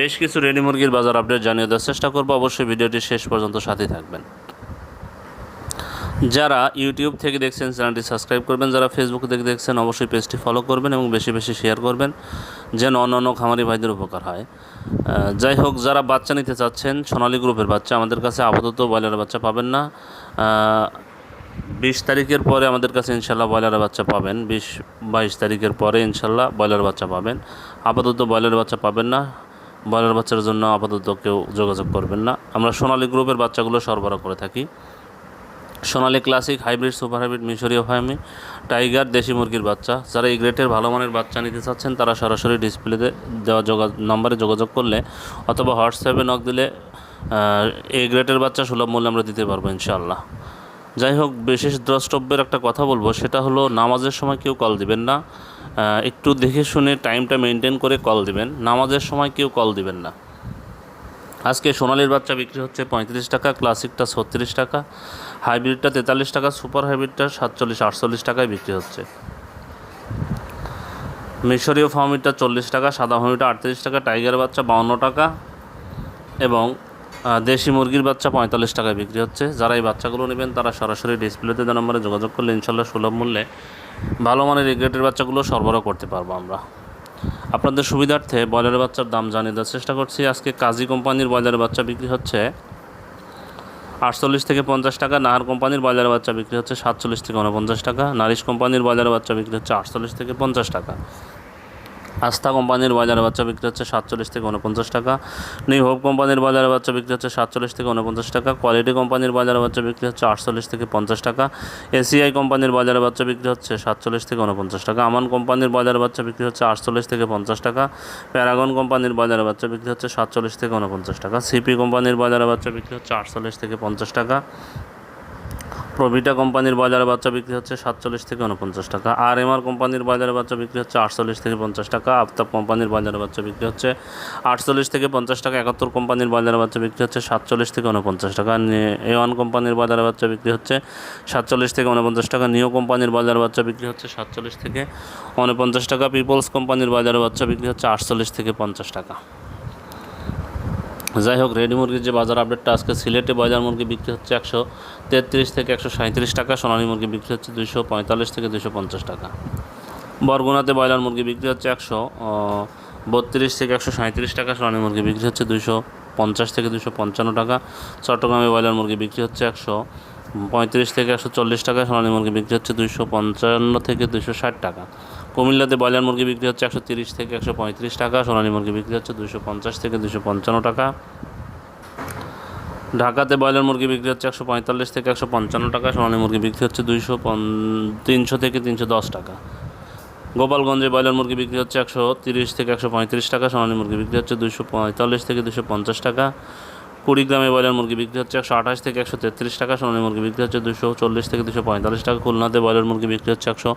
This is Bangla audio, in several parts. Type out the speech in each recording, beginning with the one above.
বেশ কিছু রেডি মুরগির বাজার আপডেট জানিয়ে দেওয়ার চেষ্টা করব। অবশ্যই ভিডিওটি শেষ পর্যন্ত সাথে থাকবেন। যারা ইউটিউব থেকে দেখছেন, চ্যানেলটি সাবস্ক্রাইব করবেন। যারা ফেসবুক থেকে দেখছেন, অবশ্যই পেজটি ফলো করবেন এবং বেশি বেশি শেয়ার করবেন, যেন অন্য অন্য খামারি ভাইদের উপকার হয়। যাই হোক, যারা বাচ্চা নিতে চাচ্ছেন, সোনালী গ্রুপের বাচ্চা আমাদের কাছে আপাতত ব্রয়লারের বাচ্চা পাবেন না। বিশ তারিখের পরে আমাদের কাছে ইনশাল্লাহ ব্রয়লারের বাচ্চা পাবেন। বিশ, বাইশ তারিখের পরে ইনশাল্লাহ ব্রয়লার বাচ্চা পাবেন। আপাতত ব্রয়লার বাচ্চা পাবেন না। ব্রয়লার বাচ্চার জন্য আপাতত কেউ যোগাযোগ করবেন না। আমরা সোনালী গ্রুপের বাচ্চাগুলো সরবরাহ করে থাকি। Sonali classic, hybrid, super hybrid, মিশরীয় ফার্মি, টাইগার, দেশি মুরগির বাচ্চা। যারা এই গ্রেটের ভালো মানের বাচ্চা নিতে চাচ্ছেন, তারা সরাসরি ডিসপ্লেতে দেওয়া যোগা নম্বরে যোগাযোগ করলে অথবা হোয়াটসঅ্যাপে নক দিলে এই গ্রেটের বাচ্চা সুলভ মূল্যে আমরা দিতে পারব ইনশাআল্লাহ। যাই হোক বিশেষ দ্রষ্টব্যের একটা কথা বলব, সেটা হলো নামাজের সময় কেউ কল দিবেন না। একটু দেখে শুনে টাইমটা মেনটেন করে কল দিবেন। নামাজের সময় কেউ কল দিবেন না। আজকে সোনালির বাচ্চা বিক্রি হচ্ছে পঁয়ত্রিশ টাকা, ক্লাসিকটা ছত্রিশ টাকা, হাইব্রিডটা তেতাল্লিশ টাকা, সুপার হাইব্রিডটা সাতচল্লিশ, আটচল্লিশ টাকায় বিক্রি হচ্ছে। মিশরীয় ফার্মিটা চল্লিশ টাকা, সাদা ফার্মিটা আটত্রিশ টাকা, টাইগার বাচ্চা বাউন্ন টাকা এবং দেশি মুরগির বাচ্চা পঁয়তাল্লিশ টাকায় বিক্রি হচ্ছে। যারা এই বাচ্চাগুলো নেবেন, তারা সরাসরি ডিসপ্লেতে দেওয়া নম্বরে যোগাযোগ করলে ইনশাল্লাহ সুলভ মূল্যে ভালো মানের রেগ্রেটের বাচ্চাগুলো সরবরাহ করতে পারব আমরা। আপনাদের সুবিধার্থে ব্রয়লারের বাচ্চার দাম জানিয়ে দেওয়ার চেষ্টা করছি। আজকে কাজী কোম্পানির ব্রয়লারের বাচ্চা বিক্রি হচ্ছে আটচল্লিশ থেকে পঞ্চাশ টাকা, নাহার কোম্পানির ব্রয়লারের বাচ্চা বিক্রি হচ্ছে সাতচল্লিশ থেকে উনপঞ্চাশ টাকা, নারিশ কোম্পানির ব্রয়লারের বাচ্চা বিক্রি হচ্ছে আটচল্লিশ থেকে পঞ্চাশ টাকা। আস্থা কোম্পানির বাজারের বাচ্চা বিক্রি হচ্ছে সাতচল্লিশ থেকে উনপঞ্চাশ টাকা। হোপ কোম্পানির বাজারের বাচ্চা বিক্রি হচ্ছে সাতচল্লিশ থেকে উনপঞ্চাশ টাকা। কোয়ালিটি কোম্পানির বাজারের বাচ্চা বিক্রি হচ্ছে আটচল্লিশ থেকে পঞ্চাশ টাকা। এসিআই কোম্পানির বাজারের বাচ্চা বিক্রি হচ্ছে সাতচল্লিশ থেকে উনপঞ্চাশ টাকা। আমান কোম্পানির বাজারের বাচ্চা বিক্রি হচ্ছে আটচল্লিশ থেকে পঞ্চাশ টাকা। প্যারাগন কোম্পানির বাজারের বাচ্চা বিক্রি হচ্ছে সাতচল্লিশ থেকে উনপঞ্চাশ টাকা। সিপি কোম্পানির বাজারের বাচ্চা বিক্রি হচ্ছে আটচল্লিশ থেকে পঞ্চাশ টাকা। প্রভিটা কোম্পানির বাজারে বাচ্চা বিক্রি হচ্ছে সাতচল্লিশ থেকে উনপঞ্চাশ টাকা। আর এম আর কোম্পানির বাজারে বাচ্চা বিক্রি হচ্ছে আটচল্লিশ থেকে পঞ্চাশ টাকা। আফতাব কোম্পানির বাজারে বাচ্চা বিক্রি হচ্ছে আটচল্লিশ থেকে পঞ্চাশ টাকা। একাত্তর কোম্পানির বাজারে বাচ্চা বিক্রি হচ্ছে সাতচল্লিশ থেকে উনপঞ্চাশ টাকা। এ ওয়ান কোম্পানির বাজারে বাচ্চা বিক্রি হচ্ছে সাতচল্লিশ থেকে উনপঞ্চাশ টাকা। নিও কোম্পানির বাজারে বাচ্চা বিক্রি হচ্ছে সাতচল্লিশ থেকে উনপঞ্চাশ টাকা। পিপলস কোম্পানির বাজারে বাচ্চা বিক্রি হচ্ছে আটচল্লিশ থেকে পঞ্চাশ টাকা। যাই হোক, রেডি মুরগির যে বাজার আপডেটটা আজকে সিলেটে বাজার মুরগি বিক্রি হচ্ছে একশো তেত্রিশ থেকে একশো সাঁত্রিশ টাকা, সোনালী মুরগি বিক্রি হচ্ছে দুশো পঁয়তাল্লিশ থেকে দুশো পঞ্চাশ টাকা। বরগুনাতে ব্রয়লার মুরগি বিক্রি হচ্ছে একশো বত্রিশ থেকে একশো সাঁত্রিশ টাকা, সোনালী মুরগি বিক্রি হচ্ছে দুশো পঞ্চাশ থেকে দুশো পঞ্চান্ন টাকা। চট্টগ্রামে ব্রয়লার মুরগি বিক্রি হচ্ছে একশো পঁয়ত্রিশ থেকে একশো চল্লিশ টাকা সোনালী মুরগি বিক্রি হচ্ছে দুশো পঞ্চান্ন থেকে দুশো ষাট টাকা। কুমিল্লাতে ব্রয়লার মুরগি বিক্রি হচ্ছে একশো তিরিশ থেকে একশো পঁয়ত্রিশ টাকা, সোনালী মুরগি বিক্রি হচ্ছে দুশো পঞ্চাশ থেকে দুশো পঞ্চান্ন টাকা। ঢাকাতে ব্রয়লার মুরগি বিক্রি হচ্ছে একশো পঁয়তাল্লিশ থেকে একশো পঞ্চান্ন টাকা, সোনালী মুরগি বিক্রি হচ্ছে দুইশো তিনশো থেকে তিনশো দশ টাকা। গোপালগঞ্জে ব্রয়লার মুরগি বিক্রি হচ্ছে একশো তিরিশ থেকে একশো পঁয়ত্রিশ টাকা, সোনালী মুরগি বিক্রি হচ্ছে দুশো পঁয়তাল্লিশ থেকে দুশো পঞ্চাশ টাকা। কুড়িগ্রামে ব্রয়লার মুরগি বিক্রি হচ্ছে একশো আঠাশ থেকে একশো তেত্রিশ টাকা, সোনালী মুরগি বিক্রি হচ্ছে দুশো চল্লিশ থেকে দুশো পঁয়তাল্লিশ টাকা, খুলনাতে ব্রয়লার মুরগি বিক্রি হচ্ছে একশো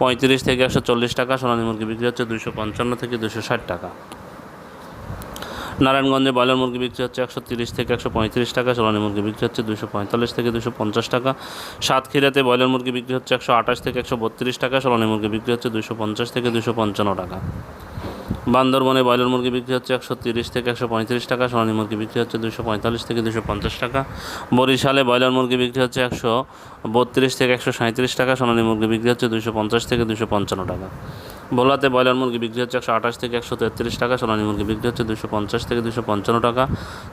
পঁয়ত্রিশ থেকে একশো চল্লিশ টাকা, সোনালী মুরগি বিক্রি হচ্ছে দুশো পঞ্চান্ন থেকে দুশো ষাট টাকা। নারায়ণগঞ্জে ব্রয়লার মুরগি বিক্রি হচ্ছে একশো তিরিশ থেকে একশো পঁয়ত্রিশ টাকা, সোনালী মুরগি বিক্রি হচ্ছে দুশো পঁয়তাল্লিশ থেকে দুশো পঞ্চাশ টাকা। সাতক্ষীরাতে ব্রয়লার মুরগি বিক্রি হচ্ছে একশো আঠাশ থেকে একশো বত্রিশ টাকা, সোনালী মুরগি বিক্রি হচ্ছে দুশো পঞ্চাশ থেকে দুশো পঞ্চান্ন টাকা। বান্দরবনে ব্রয়লার মুরগি বিক্রি হচ্ছে একশো তিরিশ থেকে একশো পঁয়ত্রিশ টাকা, সোনালী মুরগি বিক্রি হচ্ছে দুশো পঁয়তাল্লিশ থেকে দুশো পঞ্চাশ টাকা। বরিশালে ব্রয়লার মুরগি বিক্রি হচ্ছে একশো বত্রিশ থেকে একশো সাঁত্রিশ টাকা, সোনালী মুরগি বিক্রি হচ্ছে দুশো পঞ্চাশ থেকে দুশো পঞ্চান্ন টাকা। ভোলাতে ব্রয়লার মুরগি বিক্রি হচ্ছে একশো আঠাশ থেকে একশো তেত্রিশ টাকা, সোনালী মুরগি বিক্রি হচ্ছে দুশো পঞ্চাশ থেকে দুশো পঞ্চান্ন টাকা,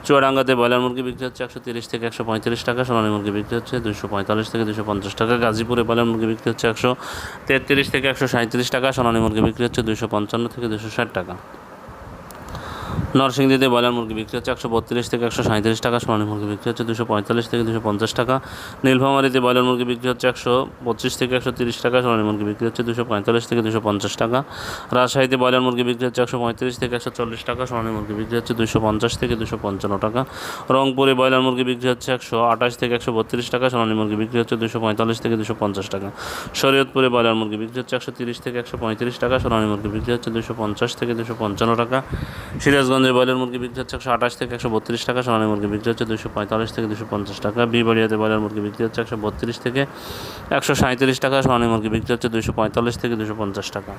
চুয়াডাঙ্গাতে ব্রয়লার মুরগি বিক্রি হচ্ছে একশো তিরিশ থেকে একশো পঁয়ত্রিশ টাকা, সোনালী মুরগি বিক্রি হচ্ছে দুশো পঁয়তাল্লিশ থেকে দুশো পঞ্চাশ টাকা, গাজীপুরে ব্রয়লার মুরগি বিক্রি হচ্ছে একশো তেত্রিশ থেকে একশো সাঁত্রিশ টাকা, সোনালী মুরগি বিক্রি হচ্ছে দুশো পঞ্চান্ন থেকে দুশো ষাট টাকা। নরসিংদীতে ব্রয়লার মুরগি বিক্রি হচ্ছে একশো বত্রিশ থেকে একশো সাঁত্রিশ টাকা সোনালী মুরগি বিক্রি হচ্ছে দুশো পঁয়তাল্লিশ থেকে দুশো পঞ্চাশ টাকা নীলফামারিতে ব্রয়লার মুরগি বিক্রি হচ্ছে একশো পঁচিশ থেকে একশো তিরিশ টাকা সোনালী মুরগি বিক্রি হচ্ছে দুশো পঁয়তাল্লিশ থেকে দুশো পঞ্চাশ টাকা রাজশাহীতে ব্রয়লার মুরগি বিক্রি হচ্ছে একশো পঁয়ত্রিশ থেকে একশো চল্লিশ টাকা সোনালী মুরগি বিক্রি হচ্ছে দুশো পঞ্চাশ থেকে দুশো পঞ্চান্ন টাকা রংপুরে ব্রয়লার মুরগি বিক্রি হচ্ছে একশো আঠাশ থেকে একশো বত্রিশ টাকা সোনালী মুরগি বিক্রি হচ্ছে দুশো পঁয়তাল্লিশ থেকে দুশো পঞ্চাশ টাকা শরীয়তপুরে ব্রয়লার মুরগি বিক্রি হচ্ছে একশো তিরিশ থেকে একশো পঁয়ত্রিশ টাকা সোনালী মুরগি বিক্রি হচ্ছে দুশো পঞ্চাশ থেকে দুশো পঞ্চান্ন টাকা সিরাজগঞ্জে ব্রয়লার মুরগি বিক্রি হচ্ছে একশো আঠাশ থেকে একশো বত্রিশ টাকা, সোনালী মুরগি বিক্রি হচ্ছে দুশো পঁয়তাল্লিশ থেকে দুশো পঞ্চাশ টাকা বিবাড়িয়াতে ব্রয়লার মুরগি বিক্রি হচ্ছে একশো বত্রিশ থেকে একশো সাঁত্রিশ টাকা, সোনালী মুরগি বিক্রি হচ্ছে দুশো পঁয়তাল্লিশ থেকে দুশো পঞ্চাশ টাকা।